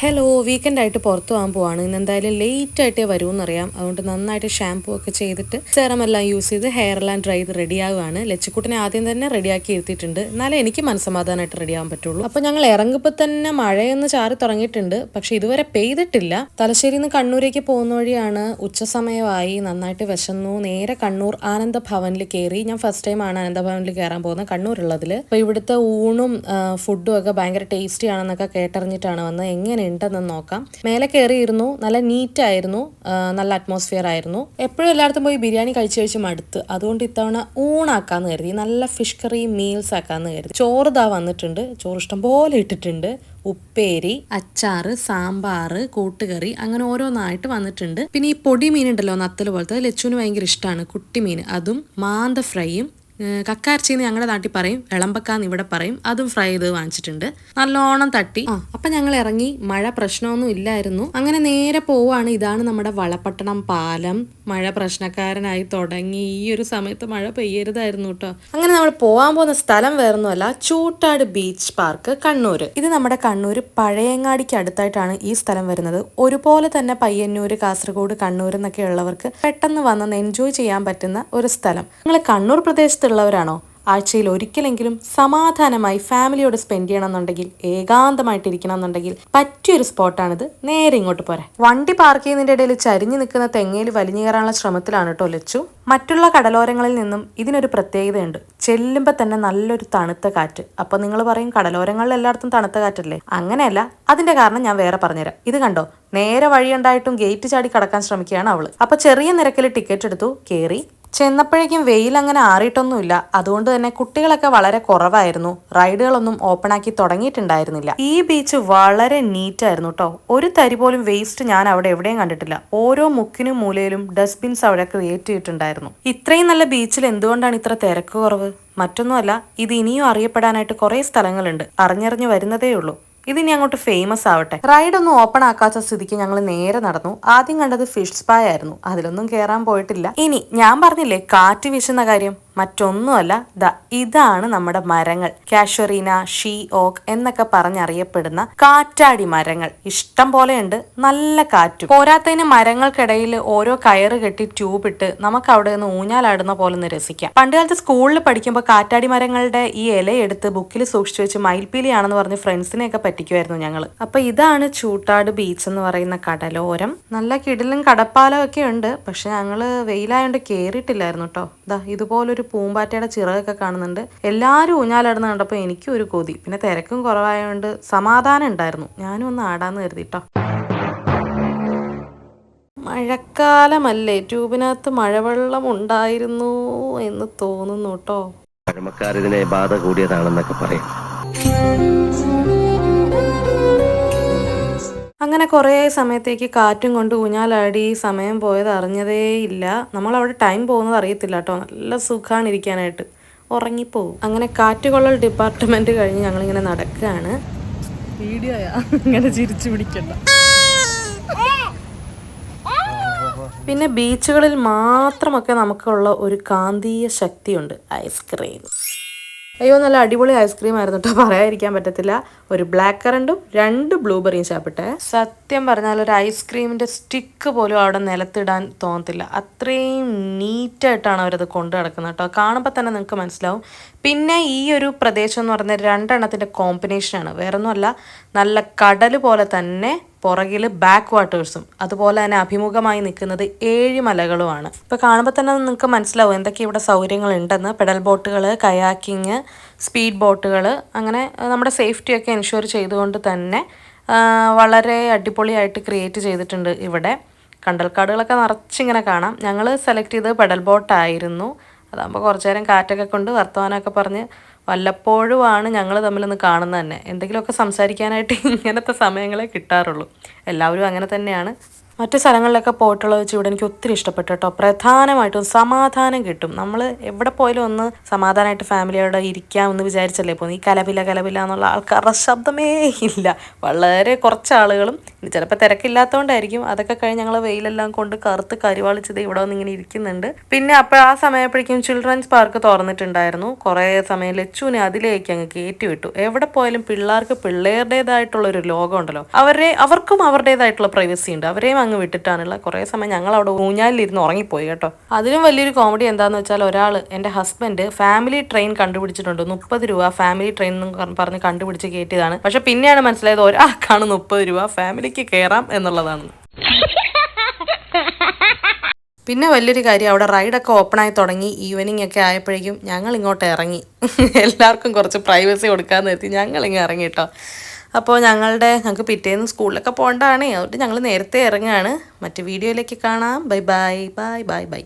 Hello weekend ആയിട്ട് പുറത്തു പോകാൻ പോവാണ്. ഇന്ന് എന്തായാലും ലേറ്റ് ആയിട്ടേ വരുമെന്നറിയാം അതുകൊണ്ട് നന്നായിട്ട് ഷാംപൂ ഒക്കെ ചെയ്തിട്ട് സെറം എല്ലാം യൂസ് ചെയ്ത് ഹെയർ എല്ലാം ഡ്രൈ ചെയ്ത് റെഡിയാവുകയാണ് ലച്ചിക്കുട്ടിനെ ആദ്യം തന്നെ റെഡിയാക്കി ഇരുത്തിയിട്ടുണ്ട്. എന്നാലേ എനിക്ക് മനസ്സമാധാനമായിട്ട് റെഡിയാവാൻ പറ്റുള്ളൂ. അപ്പോൾ ഞങ്ങൾ ഇറങ്ങുമ്പോൾ തന്നെ മഴയൊന്ന് ചാറി തുടങ്ങിയിട്ടുണ്ട്. പക്ഷെ ഇതുവരെ പെയ്തിട്ടില്ല. തലശ്ശേരിയിൽ നിന്ന് കണ്ണൂരേക്ക് പോകുന്ന വഴിയാണ് ഉച്ചസമയമായി. നന്നായിട്ട് വിശന്നു. നേരെ കണ്ണൂർ ആനന്ദ ഭവനിൽ കയറി ഞാൻ ഫസ്റ്റ് ടൈം ആണ് ആനന്ദ ഭവനിൽ കയറാൻ പോകുന്നത് കണ്ണൂരുള്ളതിൽ അപ്പോൾ ഇവിടുത്തെ ഊണും ഫുഡും ഒക്കെ ഭയങ്കര ടേസ്റ്റി ആണെന്നൊക്കെ കേട്ടറിഞ്ഞിട്ടാണ് വന്നത്. എങ്ങനെയുണ്ടെന്ന് നോക്കാം. മേലെ കയറിയിരുന്നു നല്ല നീറ്റ് ആയിരുന്നു നല്ല അറ്റ്മോസ്ഫിയർ ആയിരുന്നു. എപ്പോഴും എല്ലായിടത്തും പോയി ബിരിയാണി കഴിച്ച് കഴിച്ച് മടുത്ത്. അതുകൊണ്ട് ഇത്തവണ ഊണാക്കാന്ന് കരുതി നല്ല ഫിഷ് കറി മീൽസ് ആക്കാന്ന് കരുതി. ചോറ് ദാ വന്നിട്ടുണ്ട്. ചോറ് ഇഷ്ടം പോലെ ഇട്ടിട്ടുണ്ട്. ഉപ്പേരി അച്ചാറ് സാമ്പാറ് കൂട്ടുകറി അങ്ങനെ ഓരോന്നായിട്ട് വന്നിട്ടുണ്ട്. പിന്നെ ഈ പൊടി മീൻ ഉണ്ടല്ലോ നത്തൽ പോലത്തെ ലച്ചുവിന് ഭയങ്കര ഇഷ്ടമാണ് കുട്ടി മീൻ അതും മാന്ത ഫ്രൈയും ഏഹ് കക്കാർച്ചിന്ന് ഞങ്ങളുടെ നാട്ടിൽ പറയും വിളമ്പക്കാന്ന് ഇവിടെ പറയും അതും ഫ്രൈ ചെയ്ത് വാങ്ങിച്ചിട്ടുണ്ട്. നല്ലോണം തട്ടി. ആ അപ്പൊ ഞങ്ങൾ ഇറങ്ങി മഴ പ്രശ്നമൊന്നും ഇല്ലായിരുന്നു. അങ്ങനെ നേരെ പോവാണ് ഇതാണ് നമ്മുടെ വളപട്ടണം പാലം. മഴ പ്രശ്നക്കാരനായി തുടങ്ങി. ഈ ഒരു സമയത്ത് മഴ പെയ്യരുതായിരുന്നു കേട്ടോ അങ്ങനെ നമ്മൾ പോകാൻ പോകുന്ന സ്ഥലം വേറൊന്നുമല്ല. ചൂട്ടാട് ബീച്ച് പാർക്ക് കണ്ണൂർ ഇത് നമ്മുടെ കണ്ണൂർ പഴയങ്ങാടിക്ക് അടുത്തായിട്ടാണ് ഈ സ്ഥലം വരുന്നത്. ഒരുപോലെ തന്നെ പയ്യന്നൂര് കാസർഗോഡ് കണ്ണൂർ എന്നൊക്കെ ഉള്ളവർക്ക് പെട്ടെന്ന് വന്ന് എൻജോയ് ചെയ്യാൻ പറ്റുന്ന ഒരു സ്ഥലം. നിങ്ങൾ കണ്ണൂർ പ്രദേശത്തുള്ളവരാണോ? ആഴ്ചയിൽ ഒരിക്കലെങ്കിലും സമാധാനമായി ഫാമിലിയോട് സ്പെൻഡ് ചെയ്യണമെന്നുണ്ടെങ്കിൽ ഏകാന്തമായിട്ടിരിക്കണം എന്നുണ്ടെങ്കിൽ പറ്റിയൊരു സ്പോട്ടാണിത്. നേരെ ഇങ്ങോട്ട് പോരാ. വണ്ടി പാർക്ക് ചെയ്യുന്നതിന്റെ ഇടയിൽ ചരിഞ്ഞു നിൽക്കുന്ന തെങ്ങയിൽ വലിഞ്ഞു കയറാനുള്ള ശ്രമത്തിലാണ് കേട്ടോ ലച്ചു. മറ്റുള്ള കടലോരങ്ങളിൽ നിന്നും ഇതിനൊരു പ്രത്യേകതയുണ്ട്. ചെല്ലുമ്പോൾ തന്നെ നല്ലൊരു തണുത്ത കാറ്റ്. അപ്പൊ നിങ്ങൾ പറയും കടലോരങ്ങളിൽ എല്ലായിടത്തും തണുത്ത കാറ്റല്ലേ? അങ്ങനെയല്ല. അതിന്റെ കാരണം ഞാൻ വേറെ പറഞ്ഞുതരാം. ഇത് കണ്ടോ? നേരെ വഴിയുണ്ടായിട്ടും ഗേറ്റ് ചാടി കടക്കാൻ ശ്രമിക്കുകയാണ് അവൾ. അപ്പൊ ചെറിയ നിരക്കിൽ ടിക്കറ്റ് എടുത്തു കേറി. ചെന്നപ്പോഴേക്കും വെയിൽ അങ്ങനെ ആറിയിട്ടൊന്നുമില്ല. അതുകൊണ്ട് തന്നെ കുട്ടികളൊക്കെ വളരെ കുറവായിരുന്നു. റൈഡുകളൊന്നും ഓപ്പൺ ആക്കി തുടങ്ങിയിട്ടുണ്ടായിരുന്നില്ല. ഈ ബീച്ച് വളരെ നീറ്റായിരുന്നു കേട്ടോ ഒരു തരി പോലും വേസ്റ്റ് ഞാൻ അവിടെ എവിടെയും കണ്ടിട്ടില്ല. ഓരോ മുക്കിനും മൂലയിലും ഡസ്റ്റ്ബിൻസ് അവിടെ ക്രിയേറ്റ് ചെയ്തിട്ടുണ്ടായിരുന്നു. ഇത്രയും നല്ല ബീച്ചിൽ എന്തുകൊണ്ടാണ് ഇത്ര തിരക്ക് കുറവ്? മറ്റൊന്നുമല്ല ഇത് ഇനിയും അറിയപ്പെടാനായിട്ട് കുറേ സ്ഥലങ്ങളുണ്ട്. അറിഞ്ഞറിഞ്ഞു വരുന്നതേ ഉള്ളൂ. ഇതിനി അങ്ങോട്ട് ഫേമസ് ആവട്ടെ. റൈഡ് ഒന്നും ഓപ്പൺ ആക്കാത്ത സ്ഥിതിക്ക് ഞങ്ങൾ നേരെ നടന്നു. ആദ്യം കണ്ടത് ഫിഷ് സ്പായ ആയിരുന്നു. അതിലൊന്നും കയറാൻ പോയിട്ടില്ല. ഇനി ഞാൻ പറഞ്ഞില്ലേ കാറ്റ് വീശുന്ന കാര്യം? മറ്റൊന്നുമല്ല ദ ഇതാണ് നമ്മുടെ മരങ്ങൾ. കാഷ്വറീന ഷീ ഓക്ക് എന്നൊക്കെ പറഞ്ഞറിയപ്പെടുന്ന കാറ്റാടി മരങ്ങൾ. ഇഷ്ടം പോലെയുണ്ട് നല്ല കാറ്റും. പോരാത്തതിന് മരങ്ങൾക്കിടയിൽ ഓരോ കയറ് കെട്ടി ട്യൂബ് ഇട്ട് നമുക്ക് അവിടെ നിന്ന് ഊഞ്ഞാലാടുന്ന പോലെ ഒന്ന് രസിക്കാം. പണ്ടുകാലത്ത് സ്കൂളിൽ പഠിക്കുമ്പോൾ കാറ്റാടി മരങ്ങളുടെ ഈ ഇലയെടുത്ത് ബുക്കിൽ സൂക്ഷിച്ചു വെച്ച് മയിൽപ്പീലിയാണെന്ന് പറഞ്ഞ് ഫ്രണ്ട്സിനെയൊക്കെ പറ്റിക്കുമായിരുന്നു ഞങ്ങൾ അപ്പൊ ഇതാണ് ചൂട്ടാട് ബീച്ച് എന്ന് പറയുന്ന കടലോരം. നല്ല കിടിലും കടപ്പാലം ഒക്കെ ഉണ്ട് പക്ഷെ ഞങ്ങൾ വെയിലായോണ്ട് കേറിയിട്ടില്ലായിരുന്നു കേട്ടോ ഇതാ ഇതുപോലൊരു പൂമ്പാറ്റയുടെ ചിറകൊക്കെ കാണുന്നുണ്ട്. എല്ലാവരും ഊഞ്ഞാലിടുന്ന കണ്ടപ്പോൾ എനിക്കും ഒരു കൊതി. പിന്നെ തിരക്കും കുറവായതുകൊണ്ട് സമാധാനം ഉണ്ടായിരുന്നു. ഞാനും ഒന്ന് ആടാന്ന് കരുതി കേട്ടോ മഴക്കാലമല്ലേ. ട്യൂബിനകത്ത് മഴവെള്ളം ഉണ്ടായിരുന്നു എന്ന് തോന്നുന്നു കേട്ടോ പഴമക്കാരിതിനെ ബാധ കൂടിയതാണെന്നൊക്കെ പറയും. അങ്ങനെ കുറേ സമയത്തേക്ക് കാറ്റും കൊണ്ട് ഊഞ്ഞാലാടി സമയം പോയത് അറിഞ്ഞതേ ഇല്ല. നമ്മൾ അവിടെ ടൈം പോകുന്നത് അറിയത്തില്ല കേട്ടോ നല്ല സുഖമാണ് ഇരിക്കാനായിട്ട്. ഉറങ്ങിപ്പോവും. അങ്ങനെ കാറ്റുകൊള്ളൽ ഡിപ്പാർട്ട്മെന്റ് കഴിഞ്ഞ് ഞങ്ങളിങ്ങനെ നടക്കുകയാണ് വീഡിയോയാ ഇങ്ങനെ ചിരിച്ചു പിടിക്കണ്ട. പിന്നെ ബീച്ചുകളിൽ മാത്രമൊക്കെ നമുക്കുള്ള ഒരു കാന്തീയ ശക്തിയുണ്ട്. ഐസ്ക്രീം. അയ്യോ നല്ല അടിപൊളി ഐസ്ക്രീം ആയിരുന്നു കേട്ടോ പറയാതിരിക്കാൻ പറ്റത്തില്ല. ഒരു ബ്ലാക്ക് കറണ്ടും രണ്ട് ബ്ലൂബെറിയും ചാപ്പിട്ടെ സത്യം പറഞ്ഞാൽ ഒരു ഐസ്ക്രീമിന്റെ സ്റ്റിക്ക് പോലും അവിടെ നിലത്തിടാൻ തോന്നത്തില്ല. അത്രയും നീറ്റായിട്ടാണ് അവരത് കൊണ്ടു നടക്കുന്നത് കേട്ടോ കാണുമ്പോൾ തന്നെ നിങ്ങൾക്ക് മനസ്സിലാവും. പിന്നെ ഈ ഒരു പ്രദേശം എന്ന് പറഞ്ഞാൽ രണ്ടെണ്ണത്തിന്റെ കോമ്പിനേഷനാണ്. വേറൊന്നുമല്ല നല്ല കടൽ പോലെ തന്നെ പുറകിൽ ബാക്ക് വാട്ടേഴ്സും അതുപോലെ തന്നെ അഭിമുഖമായി നിൽക്കുന്നത് ഏഴ് മലകളുമാണ്. ഇപ്പോൾ കാണുമ്പോൾ തന്നെ നിങ്ങൾക്ക് മനസ്സിലാവും എന്തൊക്കെ ഇവിടെ സൗകര്യങ്ങൾ ഉണ്ടെന്ന് പെഡൽ ബോട്ടുകൾ കയാക്കിങ് സ്പീഡ് ബോട്ടുകൾ അങ്ങനെ നമ്മുടെ സേഫ്റ്റിയൊക്കെ എൻഷുർ ചെയ്തുകൊണ്ട് തന്നെ വളരെ അടിപൊളിയായിട്ട് ക്രിയേറ്റ് ചെയ്തിട്ടുണ്ട് ഇവിടെ. കണ്ടൽക്കാടുകളൊക്കെ നിറച്ചിങ്ങനെ കാണാം. ഞങ്ങൾ സെലക്ട് ചെയ്തത് പെഡൽ ബോട്ടായിരുന്നു അതാകുമ്പോൾ കുറച്ചു നേരം കാറ്റൊക്കെ കൊണ്ട് വർത്തമാനമൊക്കെ പറഞ്ഞ് വല്ലപ്പോഴുമാണ് ഞങ്ങൾ തമ്മിലൊന്ന് കാണുന്നത് തന്നെ. എന്തെങ്കിലുമൊക്കെ സംസാരിക്കാനായിട്ട് ഇങ്ങനത്തെ സമയങ്ങളെ കിട്ടാറുള്ളൂ. എല്ലാവരും അങ്ങനെ തന്നെയാണ്. മറ്റു സ്ഥലങ്ങളിലൊക്കെ പോയിട്ടുള്ളത് വെച്ച് ഇവിടെ എനിക്ക് ഒത്തിരി ഇഷ്ടപ്പെട്ടു കേട്ടോ. പ്രധാനമായിട്ടും സമാധാനം കിട്ടും. നമ്മൾ എവിടെ പോയാലും ഒന്ന് സമാധാനമായിട്ട് ഫാമിലിയോടെ ഇരിക്കാം എന്ന് വിചാരിച്ചല്ലേ? പോകുന്നത് ഈ കലപില കലപില എന്നുള്ള ആൾക്കാരുടെ ശബ്ദമേ ഇല്ല. വളരെ കുറച്ച് ആളുകളും ചിലപ്പോൾ തിരക്കില്ലാത്തതുകൊണ്ടായിരിക്കും അതൊക്കെ കഴിഞ്ഞ് ഞങ്ങൾ വെയിലെല്ലാം കൊണ്ട് കറുത്ത് കരിവാളിച്ചത് ഇവിടെ വന്ന് ഇങ്ങനെ ഇരിക്കുന്നുണ്ട്. പിന്നെ അപ്പോൾ ആ സമയപ്പോഴേക്കും ചിൽഡ്രൻസ് പാർക്ക് തുറന്നിട്ടുണ്ടായിരുന്നു. കുറേ സമയം ലച്ചുവിനെ അതിലേക്ക് അങ്ങ് കയറ്റി വിട്ടു. എവിടെ പോയാലും പിള്ളേർക്ക് പിള്ളേരുടേതായിട്ടുള്ള ഒരു ലോകമുണ്ടല്ലോ. അവരെ അവർക്കും അവരുടേതായിട്ടുള്ള പ്രൈവസി ഉണ്ട്. അവരെയും അങ്ങ് വിട്ടിട്ടാണുള്ള. കുറേ സമയം ഞങ്ങൾ അവിടെ ഊഞ്ഞാലിരുന്ന് ഉറങ്ങിപ്പോയി കേട്ടോ. അതിലും വലിയൊരു കോമഡി എന്താണെന്ന് വെച്ചാൽ ഒരാൾ എന്റെ ഹസ്ബൻഡ് ഫാമിലി ട്രെയിൻ കണ്ടുപിടിച്ചിട്ടുണ്ട്. മുപ്പത് രൂപ ഫാമിലി ട്രെയിൻ എന്ന് പറഞ്ഞ് കണ്ടുപിടിച്ച് കയറ്റിയതാണ്. പക്ഷെ പിന്നെയാണ് മനസ്സിലായത് ഒരാൾക്കാണ് മുപ്പത് രൂപ ഫാമിലിക്ക് കയറാം എന്നുള്ളതാണ് പിന്നെ വലിയൊരു കാര്യം അവിടെ റൈഡൊക്കെ ഓപ്പൺ ആയി തുടങ്ങി. ഈവനിങ് ഒക്കെ ആയപ്പോഴേക്കും ഞങ്ങൾ ഇങ്ങോട്ട് ഇറങ്ങി. എല്ലാവർക്കും കുറച്ച് പ്രൈവസി കൊടുക്കാമെന്ന് എത്തി ഞങ്ങൾ ഇങ്ങനെ ഇറങ്ങി കേട്ടോ. അപ്പോൾ ഞങ്ങളുടെ ഞങ്ങൾക്ക് പിറ്റേന്ന് സ്കൂളിലൊക്കെ പോകേണ്ടതാണ്. അതുകൊണ്ട് ഞങ്ങൾ നേരത്തെ ഇറങ്ങുകയാണ്. മറ്റു വീഡിയോയിലേക്ക് കാണാം. Bye bye bye bye bye.